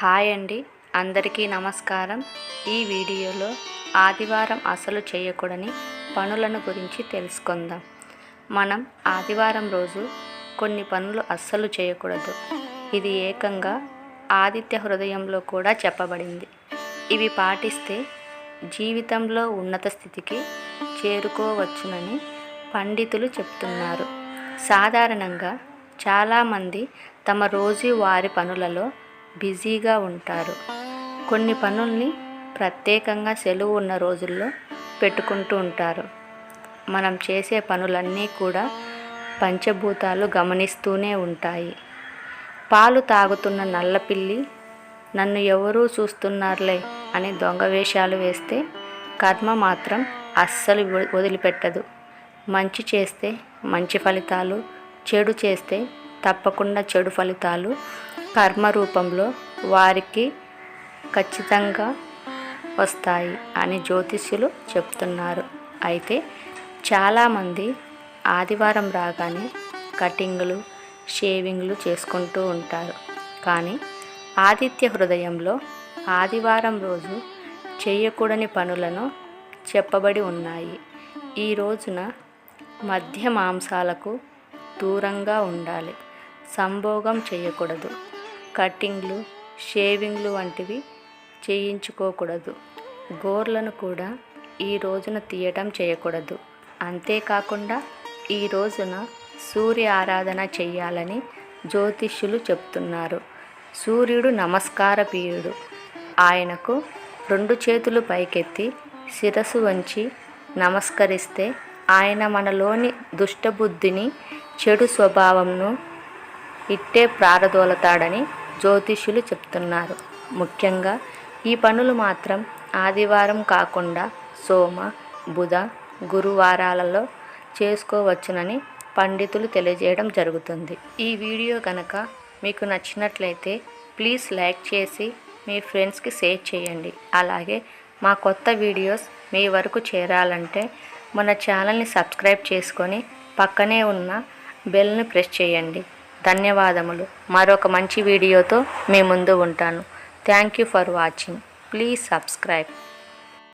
Hi అండి. అందరికీ నమస్కారం. ఈ వీడియోలో ఆదివారం అసలు చేయకూడని పనులను గురించి తెలుసుకుందాం. మనం ఆదివారం రోజు కొన్ని పనులు అస్సలు చేయకూడదు. ఇది ఏకంగా ఆదిత్య హృదయంలో కూడా చెప్పబడింది. ఇవి పాటిస్తే జీవితంలో ఉన్నత స్థితికి చేరుకోవచ్చునని పండితులు చెప్తున్నారు. సాధారణంగా చాలామంది తమ రోజువారి పనులలో బిజీగా ఉంటారు. కొన్ని పనుల్ని ప్రత్యేకంగా సెలవు ఉన్న రోజుల్లో పెట్టుకుంటూ ఉంటారు. మనం చేసే పనులన్నీ కూడా పంచభూతాలు గమనిస్తూనే ఉంటాయి. పాలు తాగుతున్న నల్లపిల్లి నన్ను ఎవరూ చూస్తున్నారులే అని దొంగ వేషాలు వేస్తే కర్మ మాత్రం అస్సలు వదిలిపెట్టదు. మంచి చేస్తే మంచి ఫలితాలు చెడు చేస్తే తప్పకుండా చెడు ఫలితాలు కర్మ రూపంలో వారికి ఖచ్చితంగా వస్తాయి అని జ్యోతిష్యులు చెప్తున్నారు. అయితే చాలామంది ఆదివారం రాగానే కటింగ్లు షేవింగ్లు చేసుకుంటూ ఉంటారు. కానీ ఆదిత్య హృదయంలో ఆదివారం రోజు చేయకూడని పనులను చెప్పబడి ఉన్నాయి. ఈ రోజున మధ్య మాంసాలకు దూరంగా ఉండాలి. సంభోగం చేయకూడదు. కటింగ్లు షేవింగ్లు వంటివి చేయించుకోకూడదు. గోర్లను కూడా ఈ రోజున తీయటం చేయకూడదు. అంతేకాకుండా ఈ రోజున సూర్య ఆరాధన చెయ్యాలని జ్యోతిష్యులు చెప్తున్నారు. సూర్యుడు నమస్కార ప్రియుడు ఆయనకు రెండు చేతులు పైకెత్తి శిరస్సు వంచి నమస్కరిస్తే ఆయన మనలోని దుష్టబుద్ధిని చెడు స్వభావంను ఇట్టే ప్రారదోలతాడని జ్యోతిష్యులు చెప్తున్నారు. ముఖ్యంగా ఈ పనులు మాత్రం ఆదివారం కాకుండా సోమ బుధ గురువారాలలో చేసుకోవచ్చునని పండితులు తెలియజేయడం జరుగుతుంది. ఈ వీడియో కనుక మీకు నచ్చినట్లయితే ప్లీజ్ లైక్ చేసి మీ ఫ్రెండ్స్కి షేర్ చేయండి. అలాగే మా కొత్త వీడియోస్ మీ వరకు చేరాలంటే మన ఛానల్ని సబ్స్క్రైబ్ చేసుకొని పక్కనే ఉన్న బెల్ని ప్రెస్ చేయండి. ధన్యవాదములు. మరొక మంచి వీడియోతో మీ ముందు ఉంటాను. Thank you for watching please subscribe